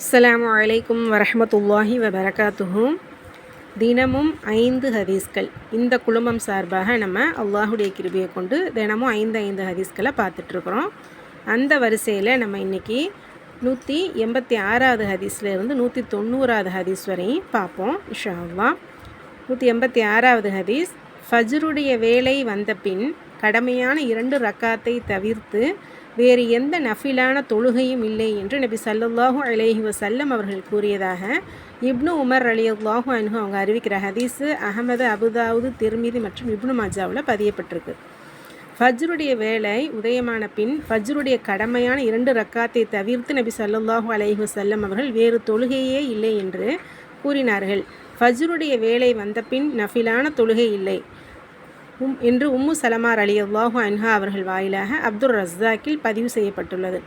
அஸ்லாம் வலைக்கும் வரமத்துல்லாஹி வபரகாத்துஹும் தினமும் ஐந்து ஹதீஸ்கள். இந்த குழுமம் சார்பாக நம்ம அல்லாஹுடைய கிருபியை கொண்டு தினமும் ஐந்து ஐந்து ஹதீஸ்களை பார்த்துட்ருக்குறோம். அந்த வரிசையில் நம்ம இன்றைக்கி நூற்றி எண்பத்தி ஆறாவது ஹதீஸ்லேருந்து நூற்றி தொண்ணூறாவது ஹதீஸ் வரையும் பார்ப்போம் இஷா அல்லா நூற்றி எண்பத்தி ஆறாவது ஹதீஸ் ஃபஜ்ருடைய வேலை வந்த பின் கடமையான இரண்டு ரக்காத்தை தவிர்த்து வேறு எந்த நஃபிலான தொழுகையும் இல்லை என்று நபி சல்லுல்லாஹூ அலேஹி வசல்லம் அவர்கள் கூறியதாக இப்னு உமர் அலி அல்லாஹூ அனுகு அவங்க அறிவிக்கிற ஹதீஸு அகமது அபுதாவுது திருமிதி மற்றும் இப்னு மாஜாவில் பதியப்பட்டிருக்கு. ஃபஜ்ருடைய வேலை உதயமான பின் ஃபஜ்ருடைய கடமையான இரண்டு ரக்காத்தை தவிர்த்து நபி சல்லுல்லாஹூ அலைஹி வசல்லம் அவர்கள் வேறு தொழுகையே இல்லை என்று கூறினார்கள். ஃபஜ்ருடைய வேலை வந்த பின் நஃபிலான தொழுகை இல்லை. உம் என்று உம்மு சலமார் அலி அல்லாஹு அன்ஹா அவர்கள் வாயிலாக அப்துல் ரஸ்தாக்கில் பதிவு செய்யப்பட்டுள்ளது.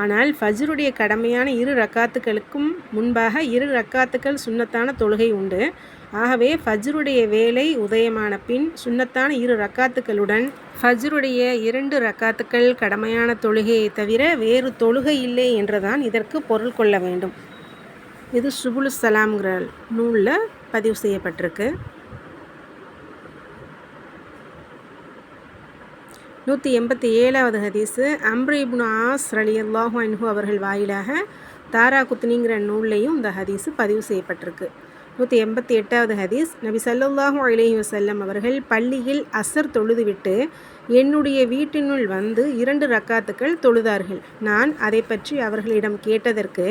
ஆனால் ஃபஜ்ருடைய கடமையான இரு ரக்காத்துக்களுக்கும் முன்பாக இரு ரக்காத்துக்கள் சுண்ணத்தான தொழுகை உண்டு. ஆகவே ஃபஜ்ருடைய வேலை உதயமான பின் சுண்ணத்தான இரு ரக்காத்துக்களுடன் ஃபஜ்ருடைய இரண்டு ரக்காத்துக்கள் கடமையான தொழுகையை தவிர வேறு தொழுகை இல்லை என்றுதான் இதற்கு பொருள் கொள்ள வேண்டும். இது சுபுல் சலாம்கிற நூலில் பதிவு செய்யப்பட்டிருக்கு. நூற்றி எண்பத்தி ஏழாவது ஹதீஸு அம்ரு ஆஸ் அலி அல்லாஹு அன்ஹு அவர்கள் வாயிலாக தாரா குத்னிங்கிற நூல்லையும் இந்த ஹதீஸு பதிவு செய்யப்பட்டிருக்கு. நூற்றி எண்பத்தி எட்டாவது ஹதீஸ். நபி சல்லாஹூ அலஹி வசல்லம் அவர்கள் பள்ளியில் அசர் தொழுதுவிட்டு என்னுடைய வீட்டினுள் வந்து இரண்டு ரக்காத்துக்கள் தொழுதார்கள். நான் அதை பற்றி அவர்களிடம் கேட்டதற்கு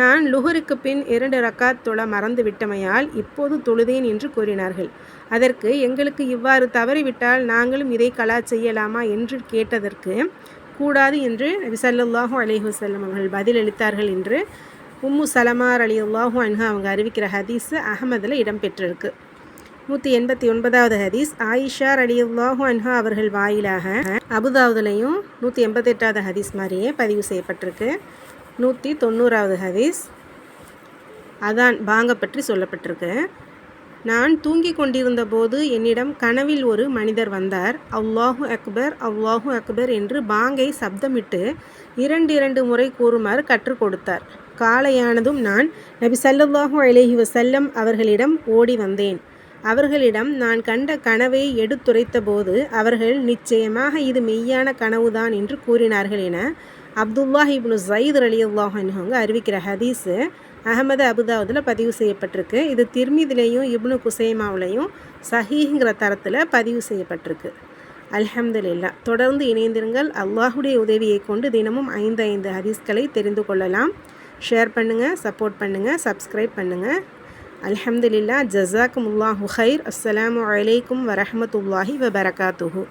நான் லுஹருக்கு பின் இரண்டு ரக்காத் தொழ மறந்து விட்டமையால் இப்போது தொழுதேன் என்று கூறினார்கள். அதற்கு எங்களுக்கு இவ்வாறு தவறிவிட்டால் நாங்களும் இதை கலா செய்யலாமா என்று கேட்டதற்கு கூடாது என்று நபிசல்லாஹூ அலஹி வசல்லம் அவர்கள் பதிலளித்தார்கள் என்று உம்மு சலமார் அலி அல்லாஹூ அன்ஹா அவங்க அறிவிக்கிற ஹதீஸு அகமதில் இடம்பெற்றிருக்கு. நூற்றி எண்பத்தி ஒன்பதாவது ஹதீஸ் ஆயிஷார் அலி அல்லாஹூ அன்ஹா அவர்கள் வாயிலாக அபுதாவுதுலையும் நூற்றி எண்பத்தெட்டாவது ஹதீஸ் மாதிரியே பதிவு செய்யப்பட்டிருக்கு. நூற்றி தொண்ணூறாவது ஹதீஸ் அதான் பாங்க பற்றி சொல்லப்பட்டிருக்கு. நான் தூங்கி கொண்டிருந்த போது என்னிடம் கனவில் ஒரு மனிதர் வந்தார். அவ்வாஹு அக்பர் அவ்வாஹு அக்பர் என்று பாங்கை சப்தமிட்டு இரண்டு இரண்டு முறை கூறுமாறு கற்றுக் கொடுத்தார். காலையானதும் நான் நபி சல்லாஹூ அலேஹி வசல்லம் அவர்களிடம் ஓடி வந்தேன். அவர்களிடம் நான் கண்ட கனவை எடுத்துரைத்த போது அவர்கள் நிச்சயமாக இது மெய்யான கனவுதான் என்று கூறினார்கள் என அப்துல்லாஹ் இப்னு சயீத் அலி அல்லாஹன்ஹவங்க அறிவிக்கிற ஹதீஸு அகமது அபுதாவுதில் பதிவு செய்யப்பட்டிருக்கு. இது திருமிதிலையும் இப்னு குசைமாவிலையும் சஹீங்கிற தரத்தில் பதிவு செய்யப்பட்டிருக்கு. அல்ஹம்துலில்லா. தொடர்ந்து இணைந்திருங்கள். அல்லாஹுடைய உதவியை கொண்டு தினமும் ஐந்து ஐந்து ஹதீஸ்களை தெரிந்து கொள்ளலாம். ஷேர் பண்ணுங்கள் சப்போர்ட் பண்ணுங்கள் சப்ஸ்கிரைப் பண்ணுங்கள் அலமதுல்லா ஜசாக்குமுல்லாஹு ஹைர் அஸ்லாம் வலைக்கம் வரமத்துல்லாஹி வபரகாத்துஹூ